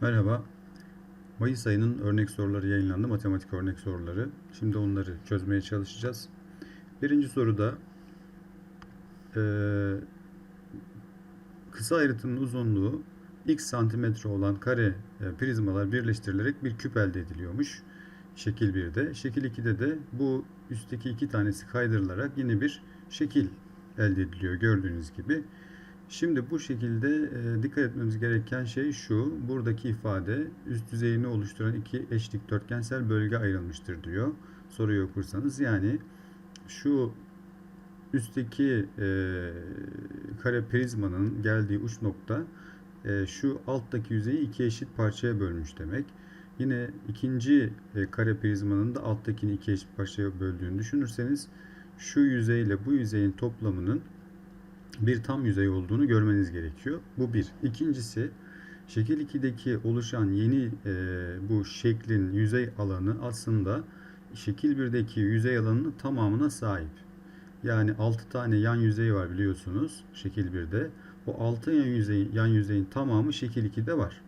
Merhaba. Mayıs ayının örnek soruları yayınlandı. Matematik örnek soruları. Şimdi onları çözmeye çalışacağız. Birinci soruda eee, kısa ayrıtının uzunluğu x santimetre olan kare e, prizmalar birleştirilerek bir küp elde ediliyormuş. Şekil 1'de. Şekil 2'de de bu üstteki iki tanesi kaydırılarak yine bir şekil elde ediliyor gördüğünüz gibi. Şimdi bu şekilde e, dikkat etmemiz gereken şey şu. Buradaki ifade üst düzeyini oluşturan iki eş dikdörtgensel bölge ayrılmıştır diyor. Soruyu okursanız yani şu üstteki e, kare prizmanın geldiği uç nokta e, şu alttaki yüzeyi iki eşit parçaya bölmüş demek. Yine ikinci e, kare prizmanın da alttakini iki eşit parçaya böldüğünü düşünürseniz şu yüzeyle bu yüzeyin toplamının bir tam yüzey olduğunu görmeniz gerekiyor. Bu bir. İkincisi şekil 2'deki oluşan yeni e, bu şeklin yüzey alanı aslında şekil 1'deki yüzey alanının tamamına sahip. Yani 6 tane yan yüzey var biliyorsunuz şekil 1'de. O 6 yan yüzeyin, yan yüzeyin tamamı şekil 2'de var.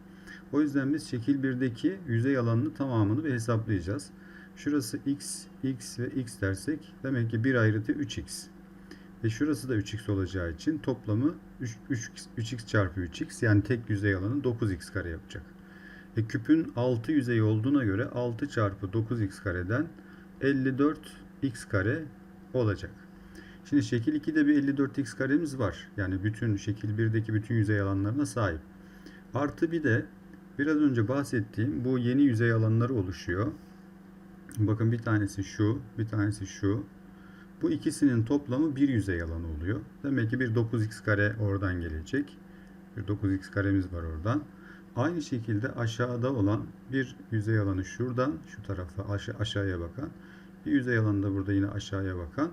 O yüzden biz şekil 1'deki yüzey alanını tamamını bir hesaplayacağız. Şurası x, x ve x dersek demek ki bir ayrıtı 3x. Ve şurası da 3x olacağı için toplamı 3, 3, 3x çarpı 3x yani tek yüzey alanı 9x kare yapacak. E küpün 6 yüzeyi olduğuna göre 6 çarpı 9x kareden 54x kare olacak. Şimdi şekil 2'de bir 54x karemiz var. Yani bütün şekil 1'deki bütün yüzey alanlarına sahip. Artı bir de biraz önce bahsettiğim bu yeni yüzey alanları oluşuyor. Bakın bir tanesi şu, bir tanesi şu. Bu ikisinin toplamı bir yüzey alanı oluyor. Demek ki bir 9x kare oradan gelecek. Bir 9x karemiz var oradan. Aynı şekilde aşağıda olan bir yüzey alanı şuradan şu tarafa aşa aşağıya bakan. Bir yüzey alanı da burada yine aşağıya bakan.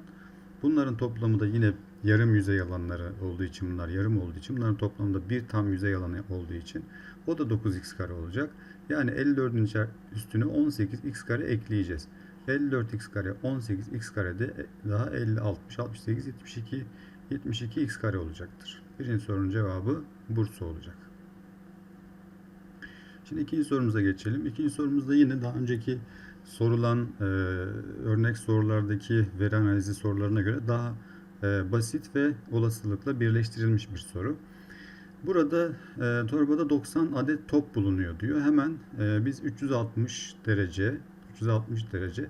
Bunların toplamı da yine yarım yüzey alanları olduğu için bunlar yarım olduğu için bunların toplamında bir tam yüzey alanı olduğu için o da 9x kare olacak. Yani 54'ün üstüne 18x kare ekleyeceğiz. 54x kare 18x kare de daha 50 60 68 72 72x kare olacaktır. Birinci sorunun cevabı Bursa olacak. Şimdi ikinci sorumuza geçelim. İkinci sorumuzda yine daha önceki sorulan e, örnek sorulardaki veri analizi sorularına göre daha e, basit ve olasılıkla birleştirilmiş bir soru. Burada e, torbada 90 adet top bulunuyor diyor. Hemen e, biz 360 derece 360 derece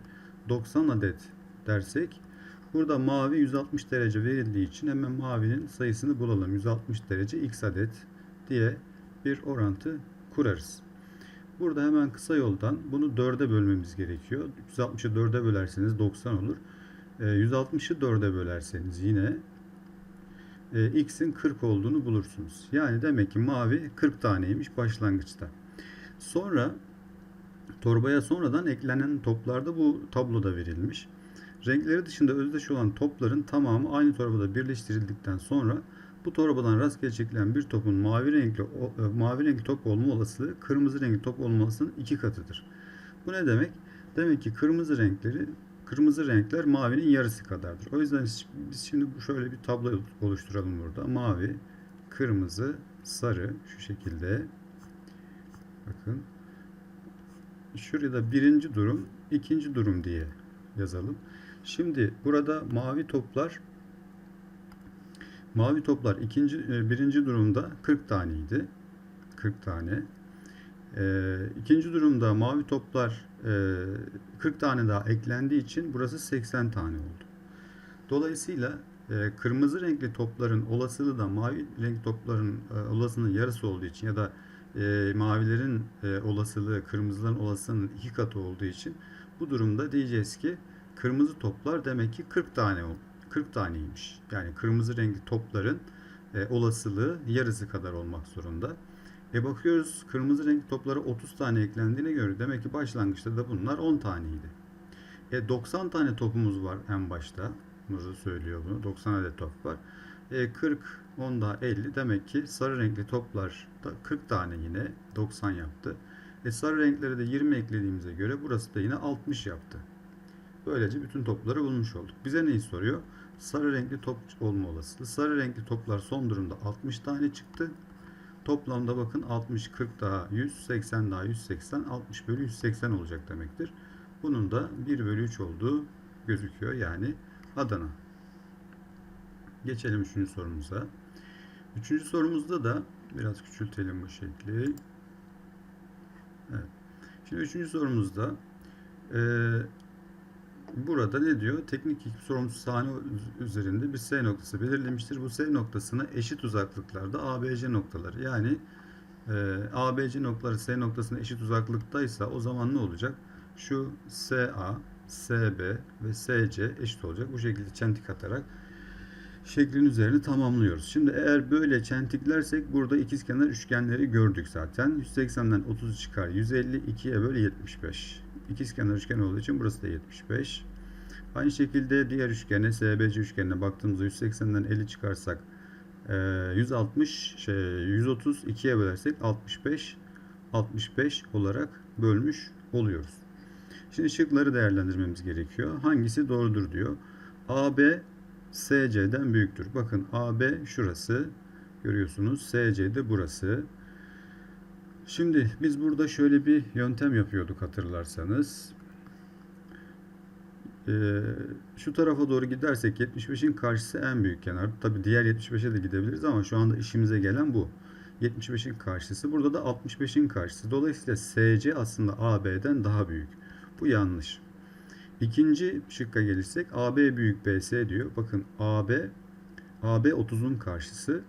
90 adet dersek burada mavi 160 derece verildiği için hemen mavinin sayısını bulalım. 160 derece x adet diye bir orantı kurarız. Burada hemen kısa yoldan bunu 4'e bölmemiz gerekiyor. 360'ı 4'e bölerseniz 90 olur. 160'ı 4'e bölerseniz yine x'in 40 olduğunu bulursunuz. Yani demek ki mavi 40 taneymiş başlangıçta. Sonra torbaya sonradan eklenen toplarda bu tabloda verilmiş. Renkleri dışında özdeş olan topların tamamı aynı torbada birleştirildikten sonra bu torbadan rastgele çekilen bir topun mavi renkli mavi renkli top olma olasılığı kırmızı renkli top olmasının iki katıdır. Bu ne demek? Demek ki kırmızı renkleri kırmızı renkler mavinin yarısı kadardır. O yüzden biz şimdi şöyle bir tablo oluşturalım burada. Mavi, kırmızı, sarı şu şekilde. Bakın. Şurada birinci durum, ikinci durum diye yazalım. Şimdi burada mavi toplar mavi toplar ikinci birinci durumda 40 taneydi. 40 tane. E, ikinci durumda mavi toplar e, 40 tane daha eklendiği için burası 80 tane oldu. Dolayısıyla e, kırmızı renkli topların olasılığı da mavi renk topların e, olasılığının yarısı olduğu için ya da e, mavilerin e, olasılığı kırmızıların olasılığının iki katı olduğu için bu durumda diyeceğiz ki kırmızı toplar demek ki 40 tane 40 taneymiş. Yani kırmızı renkli topların e, olasılığı yarısı kadar olmak zorunda. E bakıyoruz kırmızı renk toplara 30 tane eklendiğine göre demek ki başlangıçta da bunlar 10 taneydi. E 90 tane topumuz var en başta. Burada söylüyor bunu. 90 adet top var. E 40, 10 daha 50. Demek ki sarı renkli toplar da 40 tane yine 90 yaptı. E sarı renklere de 20 eklediğimize göre burası da yine 60 yaptı. Böylece bütün topları bulmuş olduk. Bize neyi soruyor? Sarı renkli top olma olasılığı. Sarı renkli toplar son durumda 60 tane çıktı. Toplamda bakın 60, 40 daha 100, 80 daha 180, 60 bölü 180 olacak demektir. Bunun da 1 bölü 3 olduğu gözüküyor. Yani Adana. Geçelim üçüncü sorumuza. Üçüncü sorumuzda da biraz küçültelim bu şekli. Evet. Şimdi üçüncü sorumuzda e, burada ne diyor? Teknik ekip sorumlusu sahne üzerinde bir S noktası belirlemiştir. Bu S noktasına eşit uzaklıklarda ABC noktaları yani e, ABC noktaları S noktasına eşit uzaklıktaysa o zaman ne olacak? Şu SA, SB ve SC eşit olacak. Bu şekilde çentik atarak şeklin üzerini tamamlıyoruz. Şimdi eğer böyle çentiklersek burada ikizkenar üçgenleri gördük zaten. 180'den 30 çıkar. 150 2'ye böyle 75. İkizkenar üçgen olduğu için burası da 75. Aynı şekilde diğer üçgene SBC üçgenine baktığımızda 180'den 50 çıkarsak 160 şey 130 2'ye bölersek 65 65 olarak bölmüş oluyoruz. Şimdi şıkları değerlendirmemiz gerekiyor. Hangisi doğrudur diyor. AB SC'den büyüktür. Bakın AB şurası. Görüyorsunuz. SC de burası. Şimdi biz burada şöyle bir yöntem yapıyorduk hatırlarsanız. Ee, şu tarafa doğru gidersek 75'in karşısı en büyük kenar. Tabi diğer 75'e de gidebiliriz ama şu anda işimize gelen bu. 75'in karşısı. Burada da 65'in karşısı. Dolayısıyla SC aslında AB'den daha büyük. Bu yanlış. İkinci şıkka gelirsek AB büyük BS diyor. Bakın AB AB 30'un karşısı.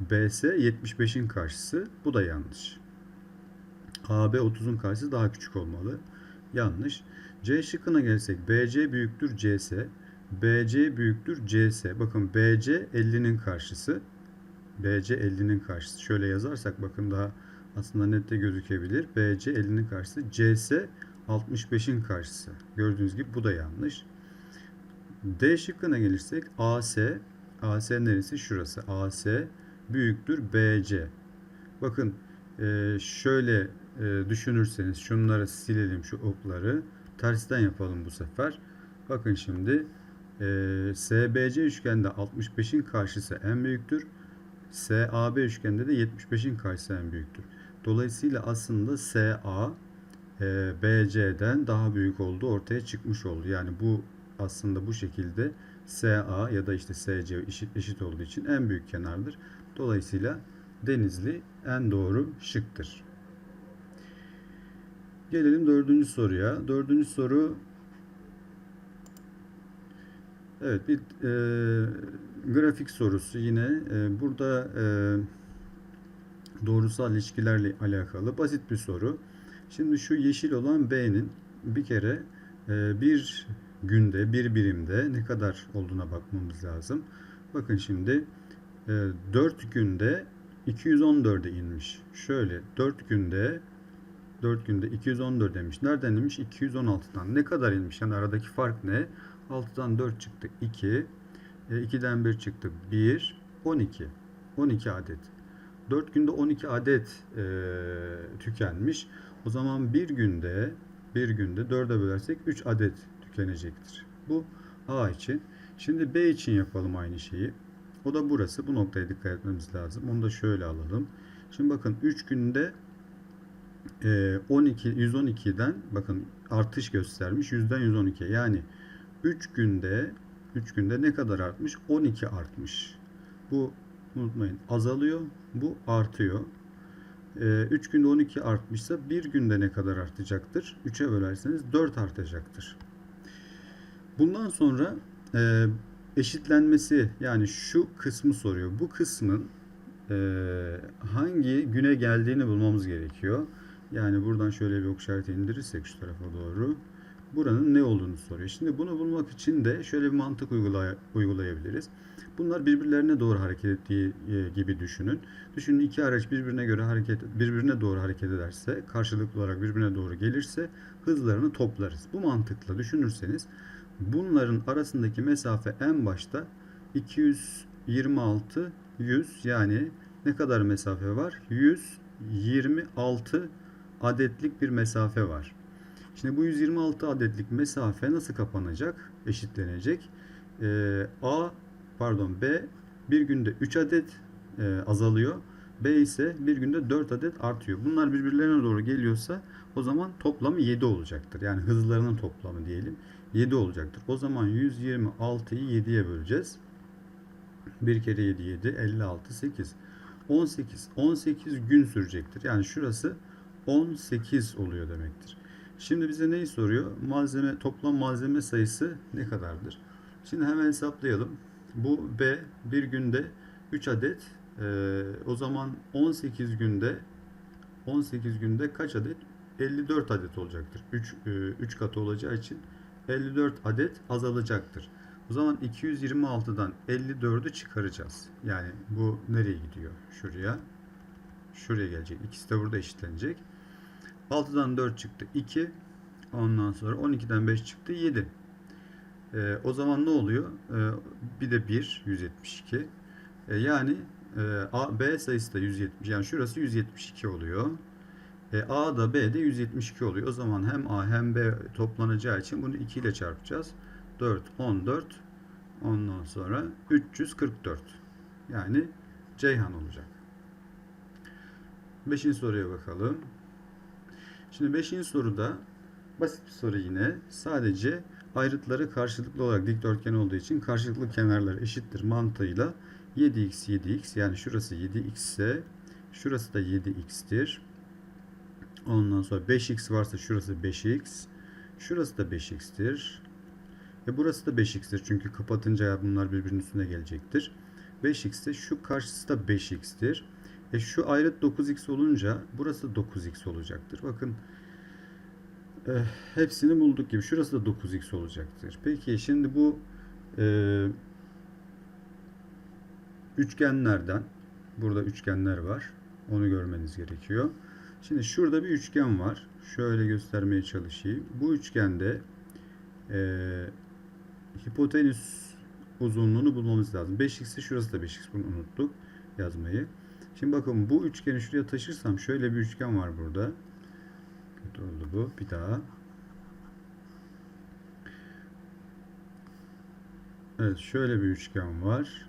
BS 75'in karşısı. Bu da yanlış. AB 30'un karşısı daha küçük olmalı. Yanlış. C şıkkına gelirsek BC büyüktür CS. BC büyüktür CS. Bakın BC 50'nin karşısı. BC 50'nin karşısı. Şöyle yazarsak bakın daha aslında nette gözükebilir. BC 50'nin karşısı. CS 65'in karşısı. Gördüğünüz gibi bu da yanlış. D şıkkına gelirsek AC AC neresi? Şurası. AC büyüktür BC. Bakın e, şöyle e, düşünürseniz şunları silelim şu okları. Tersten yapalım bu sefer. Bakın şimdi e, SBC üçgende 65'in karşısı en büyüktür. SAB üçgende de 75'in karşısı en büyüktür. Dolayısıyla aslında SA e, BC'den daha büyük olduğu ortaya çıkmış oldu. Yani bu aslında bu şekilde SA ya da işte SC eşit, eşit olduğu için en büyük kenardır. Dolayısıyla Denizli en doğru şıktır. Gelelim dördüncü soruya. Dördüncü soru Evet bir e, grafik sorusu yine. E, burada e, doğrusal ilişkilerle alakalı basit bir soru. Şimdi şu yeşil olan B'nin bir kere e, bir günde, bir birimde ne kadar olduğuna bakmamız lazım. Bakın şimdi e, 4 günde 214'e inmiş. Şöyle 4 günde 4 günde 214 demiş. Nereden inmiş? 216'dan. Ne kadar inmiş? Yani aradaki fark ne? 6'dan 4 çıktı 2. E, 2'den 1 çıktı 1. 12. 12 adet. 4 günde 12 adet e, tükenmiş. O zaman bir günde bir günde 4'e bölersek 3 adet tükenecektir. Bu A için. Şimdi B için yapalım aynı şeyi. O da burası. Bu noktaya dikkat etmemiz lazım. Onu da şöyle alalım. Şimdi bakın 3 günde 12 112'den bakın artış göstermiş. 100'den 112. Yani 3 günde 3 günde ne kadar artmış? 12 artmış. Bu unutmayın azalıyor. Bu artıyor. 3 günde 12 artmışsa bir günde ne kadar artacaktır? 3'e bölerseniz 4 artacaktır. Bundan sonra e, eşitlenmesi yani şu kısmı soruyor. Bu kısmın e, hangi güne geldiğini bulmamız gerekiyor. Yani buradan şöyle bir ok işareti indirirsek şu tarafa doğru buranın ne olduğunu soruyor. Şimdi bunu bulmak için de şöyle bir mantık uygulay uygulayabiliriz. Bunlar birbirlerine doğru hareket ettiği e, gibi düşünün. Düşünün iki araç birbirine göre hareket birbirine doğru hareket ederse, karşılıklı olarak birbirine doğru gelirse hızlarını toplarız. Bu mantıkla düşünürseniz bunların arasındaki mesafe en başta 226 100 yani ne kadar mesafe var? 126 adetlik bir mesafe var. Şimdi bu 126 adetlik mesafe nasıl kapanacak? Eşitlenecek. Ee, A pardon B bir günde 3 adet e, azalıyor. B ise bir günde 4 adet artıyor. Bunlar birbirlerine doğru geliyorsa o zaman toplamı 7 olacaktır. Yani hızlarının toplamı diyelim 7 olacaktır. O zaman 126'yı 7'ye böleceğiz. 1 kere 7 7 56 8 18 18 gün sürecektir. Yani şurası 18 oluyor demektir. Şimdi bize neyi soruyor? Malzeme toplam malzeme sayısı ne kadardır? Şimdi hemen hesaplayalım. Bu B bir günde 3 adet. Ee, o zaman 18 günde 18 günde kaç adet? 54 adet olacaktır. 3 3 katı olacağı için 54 adet azalacaktır. O zaman 226'dan 54'ü çıkaracağız. Yani bu nereye gidiyor? Şuraya. Şuraya gelecek. İkisi de burada eşitlenecek. 6'dan 4 çıktı 2. Ondan sonra 12'den 5 çıktı 7. Ee, o zaman ne oluyor? Ee, bir de 1 172. Ee, yani e, A, B sayısı da 170. Yani şurası 172 oluyor. E, A da B de 172 oluyor. O zaman hem A hem B toplanacağı için bunu 2 ile çarpacağız. 4 14 ondan sonra 344. Yani Ceyhan olacak. Beşinci soruya bakalım. Şimdi beşinci soruda basit bir soru yine. Sadece ayrıtları karşılıklı olarak dikdörtgen olduğu için karşılıklı kenarlar eşittir mantığıyla 7x 7x yani şurası 7x ise şurası da 7x'tir. Ondan sonra 5x varsa şurası 5x. Şurası da 5x'tir. Ve burası da 5x'tir. Çünkü kapatınca bunlar birbirinin üstüne gelecektir. 5x ise şu karşısı da 5x'tir. E şu ayrıt 9x olunca burası 9x olacaktır. Bakın e, hepsini bulduk gibi. Şurası da 9x olacaktır. Peki şimdi bu e, üçgenlerden burada üçgenler var. Onu görmeniz gerekiyor. Şimdi şurada bir üçgen var. Şöyle göstermeye çalışayım. Bu üçgende e, hipotenüs uzunluğunu bulmamız lazım. 5x ise şurası da 5x. Bunu unuttuk yazmayı. Şimdi bakın bu üçgeni şuraya taşırsam şöyle bir üçgen var burada. Oldu bu. Bir daha. Evet şöyle bir üçgen var.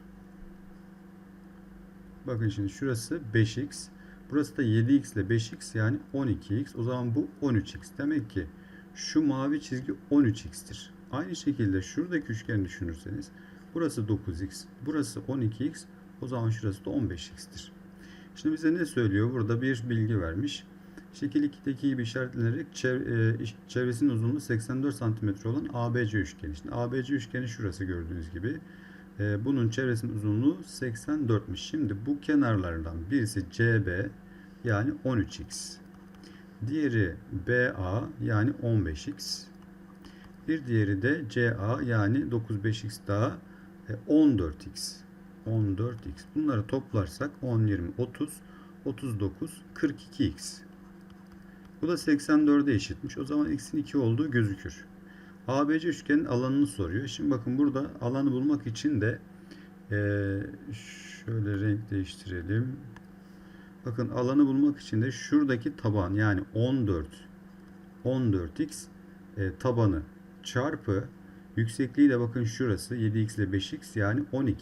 Bakın şimdi şurası 5x. Burası da 7x ile 5x yani 12x. O zaman bu 13x. Demek ki şu mavi çizgi 13x'tir. Aynı şekilde şuradaki üçgeni düşünürseniz burası 9x, burası 12x. O zaman şurası da 15x'tir. Şimdi bize ne söylüyor? Burada bir bilgi vermiş. Şekil 2'deki gibi işaretlenerek çevresinin uzunluğu 84 cm olan ABC üçgeni. Şimdi ABC üçgeni şurası gördüğünüz gibi. Bunun çevresinin uzunluğu 84'müş. Şimdi bu kenarlardan birisi CB yani 13x. Diğeri BA yani 15x. Bir diğeri de CA yani 9 5x daha 14x. 14x. Bunları toplarsak 10, 20, 30, 39, 42x. Bu da 84'e eşitmiş. O zaman x'in 2 olduğu gözükür. ABC üçgenin alanını soruyor. Şimdi bakın burada alanı bulmak için de e, şöyle renk değiştirelim. Bakın alanı bulmak için de şuradaki taban yani 14 14x e, tabanı çarpı yüksekliği de bakın şurası 7x ile 5x yani 12x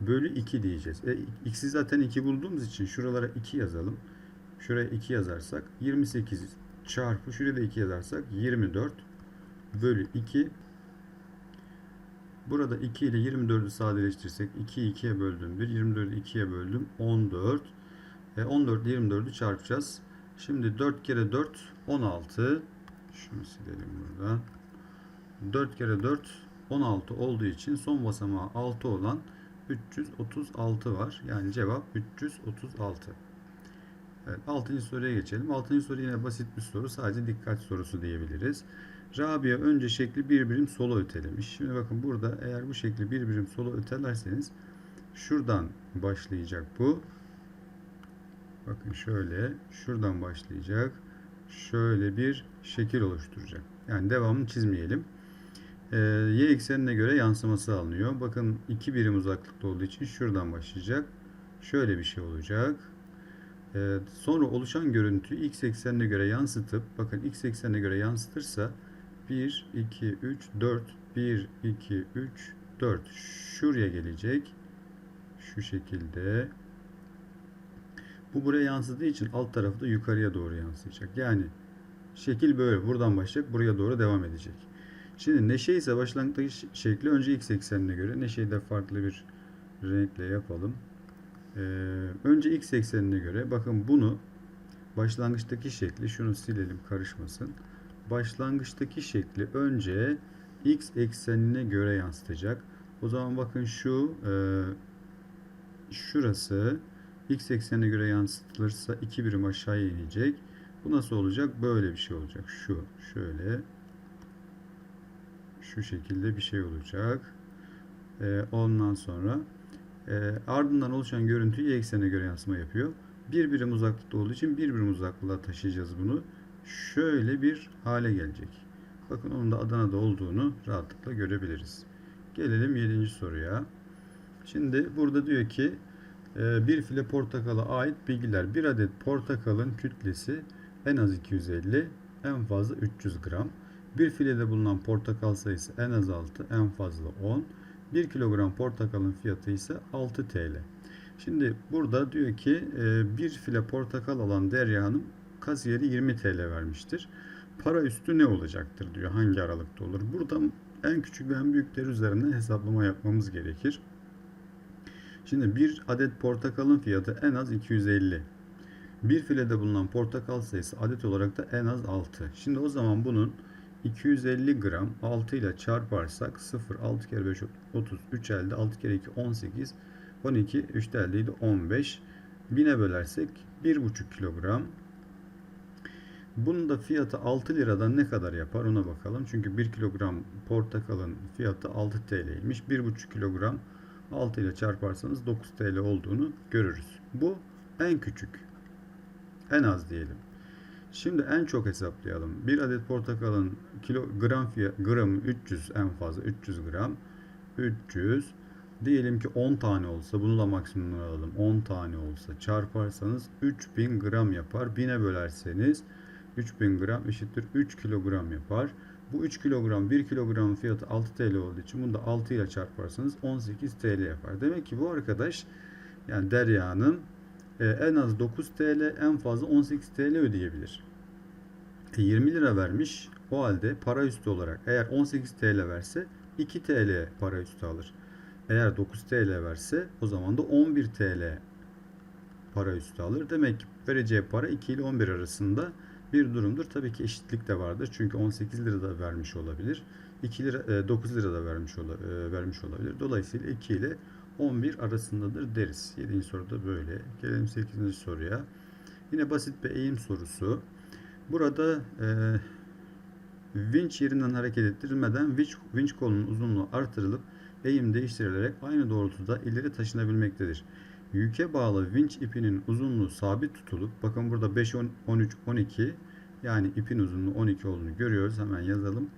bölü 2 diyeceğiz. E, x'i zaten 2 bulduğumuz için şuralara 2 yazalım. Şuraya 2 yazarsak 28 çarpı şuraya da 2 yazarsak 24 bölü 2 Burada 2 ile 24'ü sadeleştirirsek 2'yi 2'ye böldüm 1. 24'ü 2'ye böldüm 14. E, 14 ile 24'ü çarpacağız. Şimdi 4 kere 4 16. Şunu silelim buradan. 4 kere 4 16 olduğu için son basamağı 6 olan 336 var. Yani cevap 336. Evet, 6. soruya geçelim. 6. soru yine basit bir soru. Sadece dikkat sorusu diyebiliriz. Rabia önce şekli bir birim sola ötelemiş. Şimdi bakın burada eğer bu şekli bir birim sola ötelerseniz şuradan başlayacak bu. Bakın şöyle şuradan başlayacak. Şöyle bir şekil oluşturacak. Yani devamını çizmeyelim. Ee, y eksenine göre yansıması alınıyor. Bakın iki birim uzaklıkta olduğu için şuradan başlayacak. Şöyle bir şey olacak. Ee, sonra oluşan görüntüyü x eksenine göre yansıtıp bakın x eksenine göre yansıtırsa 1, 2, 3, 4 1, 2, 3, 4 şuraya gelecek. Şu şekilde Bu buraya yansıdığı için alt tarafı da yukarıya doğru yansıyacak. Yani şekil böyle. Buradan başlayacak. Buraya doğru devam edecek. Şimdi neşe ise başlangıçtaki şekli önce x eksenine göre. Neşeyi de farklı bir renkle yapalım. Ee, önce x eksenine göre. Bakın bunu başlangıçtaki şekli şunu silelim karışmasın. Başlangıçtaki şekli önce x eksenine göre yansıtacak. O zaman bakın şu e, şurası x eksenine göre yansıtılırsa 2 birim aşağıya inecek. Bu nasıl olacak? Böyle bir şey olacak. Şu şöyle şu şekilde bir şey olacak. E, ondan sonra e, ardından oluşan görüntü y eksenine göre yansıma yapıyor. Bir birim uzaklıkta olduğu için bir birim uzaklığa taşıyacağız bunu. Şöyle bir hale gelecek. Bakın onun da Adana'da olduğunu rahatlıkla görebiliriz. Gelelim 7. soruya. Şimdi burada diyor ki e, bir file portakala ait bilgiler. Bir adet portakalın kütlesi en az 250, en fazla 300 gram. Bir filede bulunan portakal sayısı en az 6, en fazla 10. 1 kilogram portakalın fiyatı ise 6 TL. Şimdi burada diyor ki e, bir file portakal alan Derya Hanım kasiyeri 20 TL vermiştir. Para üstü ne olacaktır diyor. Hangi aralıkta olur? Burada en küçük ve en büyükleri üzerinden hesaplama yapmamız gerekir. Şimdi bir adet portakalın fiyatı en az 250. Bir filede bulunan portakal sayısı adet olarak da en az 6. Şimdi o zaman bunun 250 gram 6 ile çarparsak 0 6 kere 5 30 3 elde 6 kere 2 18 12 3 de eldeydi 15 1000'e bölersek 1,5 kilogram bunun da fiyatı 6 liradan ne kadar yapar ona bakalım. Çünkü 1 kilogram portakalın fiyatı 6 TL'ymiş. 1,5 kilogram 6 ile çarparsanız 9 TL olduğunu görürüz. Bu en küçük. En az diyelim. Şimdi en çok hesaplayalım. Bir adet portakalın kilogram fiyat, gramı 300 en fazla 300 gram. 300 diyelim ki 10 tane olsa bunu da maksimum alalım. 10 tane olsa çarparsanız 3000 gram yapar. 1000'e bölerseniz 3000 gram eşittir 3 kilogram yapar. Bu 3 kilogram 1 kilogramın fiyatı 6 TL olduğu için bunu da 6 ile çarparsanız 18 TL yapar. Demek ki bu arkadaş yani Derya'nın en az 9 TL en fazla 18 TL ödeyebilir. E, 20 lira vermiş. O halde para üstü olarak eğer 18 TL verse 2 TL para üstü alır. Eğer 9 TL verse o zaman da 11 TL para üstü alır. Demek ki vereceği para 2 ile 11 arasında bir durumdur. Tabii ki eşitlik de vardır. Çünkü 18 lira da vermiş olabilir. 2 lira, e, 9 lira da vermiş, e, vermiş olabilir. Dolayısıyla 2 ile 11 arasındadır deriz. 7. soruda böyle. Gelelim 8. soruya. Yine basit bir eğim sorusu. Burada e, vinç yerinden hareket ettirilmeden vinç, vinç kolunun uzunluğu artırılıp eğim değiştirilerek aynı doğrultuda ileri taşınabilmektedir. Yüke bağlı vinç ipinin uzunluğu sabit tutulup bakın burada 5, 10, 13, 12 yani ipin uzunluğu 12 olduğunu görüyoruz. Hemen yazalım.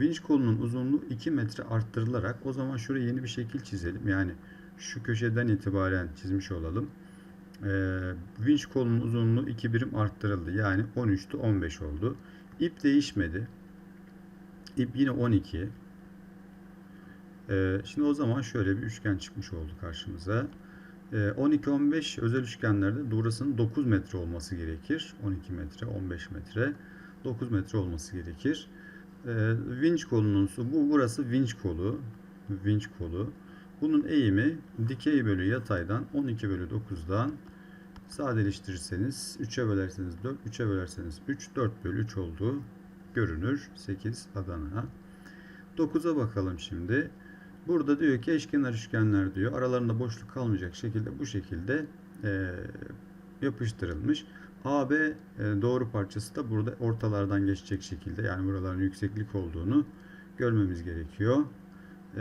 Vinç kolunun uzunluğu 2 metre arttırılarak o zaman şuraya yeni bir şekil çizelim. Yani şu köşeden itibaren çizmiş olalım. Ee, vinç kolunun uzunluğu 2 birim arttırıldı. Yani 13'tü 15 oldu. İp değişmedi. İp yine 12. Ee, şimdi o zaman şöyle bir üçgen çıkmış oldu karşımıza. 12-15 özel üçgenlerde durasının 9 metre olması gerekir. 12 metre, 15 metre, 9 metre olması gerekir. Ee, vinç kolunun su, bu burası vinç kolu. Vinç kolu. Bunun eğimi dikey bölü yataydan 12 bölü 9'dan sadeleştirirseniz 3'e bölerseniz 4, 3'e bölerseniz 3, 4 bölü 3 olduğu görünür. 8 Adana. 9'a bakalım şimdi. Burada diyor ki eşkenar üçgenler diyor. Aralarında boşluk kalmayacak şekilde bu şekilde e, yapıştırılmış. AB e, doğru parçası da burada ortalardan geçecek şekilde yani buraların yükseklik olduğunu görmemiz gerekiyor. E,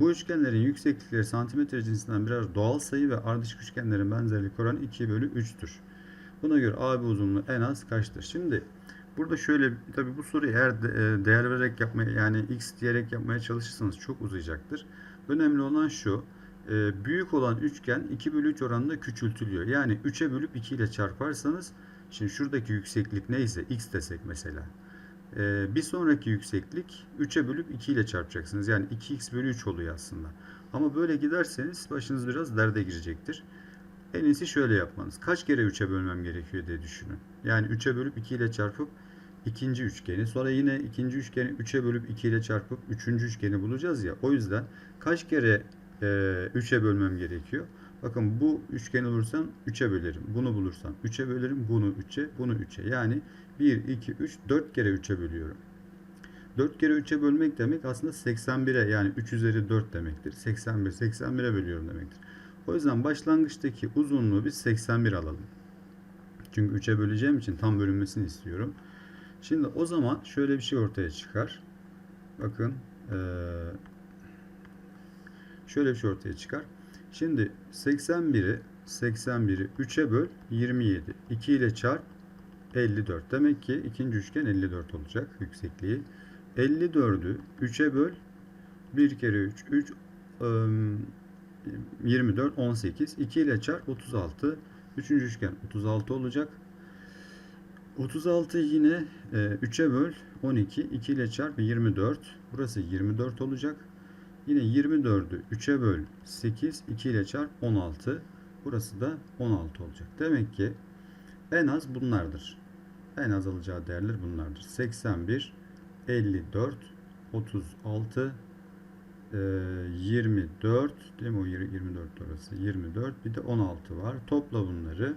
bu üçgenlerin yükseklikleri santimetre cinsinden birer doğal sayı ve ardışık üçgenlerin benzerlik oranı 2 bölü 3'tür. Buna göre AB uzunluğu en az kaçtır? Şimdi Burada şöyle tabi bu soruyu eğer e, değer vererek yapmaya yani x diyerek yapmaya çalışırsanız çok uzayacaktır. Önemli olan şu. E, büyük olan üçgen 2 bölü 3 oranında küçültülüyor. Yani 3'e bölüp 2 ile çarparsanız şimdi şuradaki yükseklik neyse x desek mesela. E, bir sonraki yükseklik 3'e bölüp 2 ile çarpacaksınız. Yani 2x bölü 3 oluyor aslında. Ama böyle giderseniz başınız biraz derde girecektir. En iyisi şöyle yapmanız. Kaç kere 3'e bölmem gerekiyor diye düşünün. Yani 3'e bölüp 2 ile çarpıp ikinci üçgeni. Sonra yine ikinci üçgeni 3'e bölüp 2 ile çarpıp üçüncü üçgeni bulacağız ya. O yüzden kaç kere e, 3'e bölmem gerekiyor? Bakın bu üçgeni bulursam 3'e bölerim. Bunu bulursam 3'e bölerim. Bunu 3'e, bunu 3'e. Yani 1, 2, 3, 4 kere 3'e bölüyorum. 4 kere 3'e bölmek demek aslında 81'e yani 3 üzeri 4 demektir. 81, 81'e bölüyorum demektir. O yüzden başlangıçtaki uzunluğu biz 81 alalım. Çünkü 3'e böleceğim için tam bölünmesini istiyorum. Şimdi o zaman şöyle bir şey ortaya çıkar. Bakın şöyle bir şey ortaya çıkar. Şimdi 81'i 81'i 3'e böl 27. 2 ile çarp 54. Demek ki ikinci üçgen 54 olacak yüksekliği. 54'ü 3'e böl 1 kere 3 3 ıı, 24 18 2 ile çarp 36. Üçüncü üçgen 36 olacak. 36 yine e, 3'e böl 12 2 ile çarp 24. Burası 24 olacak. Yine 24'ü 3'e böl 8 2 ile çarp 16. Burası da 16 olacak. Demek ki en az bunlardır. En az alacağı değerler bunlardır. 81 54 36 e, 24 değil mi o 24 orası 24 bir de 16 var. Topla bunları.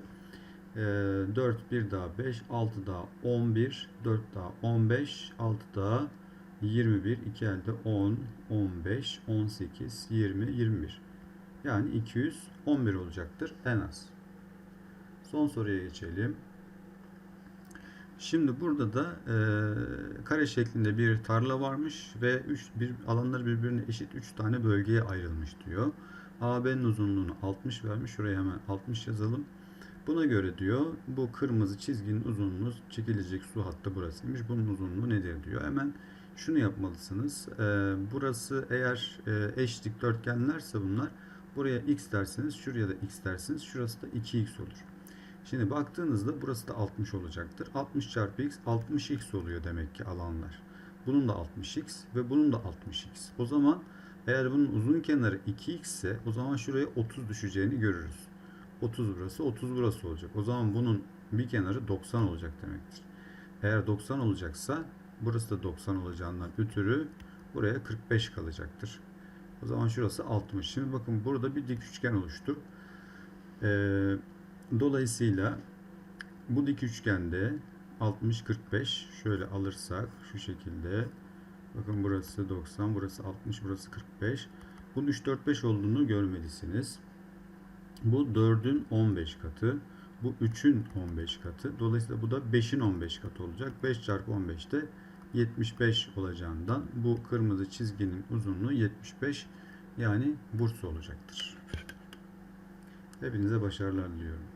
E, 4 bir daha 5 6 daha 11 4 daha 15 6 daha 21 2 elde 10 15 18 20 21 yani 211 olacaktır en az. Son soruya geçelim. Şimdi burada da e, kare şeklinde bir tarla varmış ve üç, bir alanları birbirine eşit 3 tane bölgeye ayrılmış diyor. AB'nin uzunluğunu 60 vermiş. Şuraya hemen 60 yazalım. Buna göre diyor bu kırmızı çizginin uzunluğu çekilecek su hattı burasıymış. Bunun uzunluğu nedir diyor. Hemen şunu yapmalısınız. E, burası eğer e, eş dikdörtgenlerse bunlar buraya x dersiniz. Şuraya da x dersiniz. Şurası da 2x olur. Şimdi baktığınızda burası da 60 olacaktır. 60 çarpı x 60x oluyor demek ki alanlar. Bunun da 60x ve bunun da 60x. O zaman eğer bunun uzun kenarı 2x ise o zaman şuraya 30 düşeceğini görürüz. 30 burası 30 burası olacak. O zaman bunun bir kenarı 90 olacak demektir. Eğer 90 olacaksa burası da 90 olacağından ötürü buraya 45 kalacaktır. O zaman şurası 60. Şimdi bakın burada bir dik üçgen oluştu. Eee Dolayısıyla bu dik üçgende 60 45 şöyle alırsak şu şekilde bakın burası 90 burası 60 burası 45 bunun 3 4 5 olduğunu görmelisiniz. Bu 4'ün 15 katı bu 3'ün 15 katı. Dolayısıyla bu da 5'in 15 katı olacak. 5 çarpı 15 de 75 olacağından bu kırmızı çizginin uzunluğu 75 yani Bursa olacaktır. Hepinize başarılar diliyorum.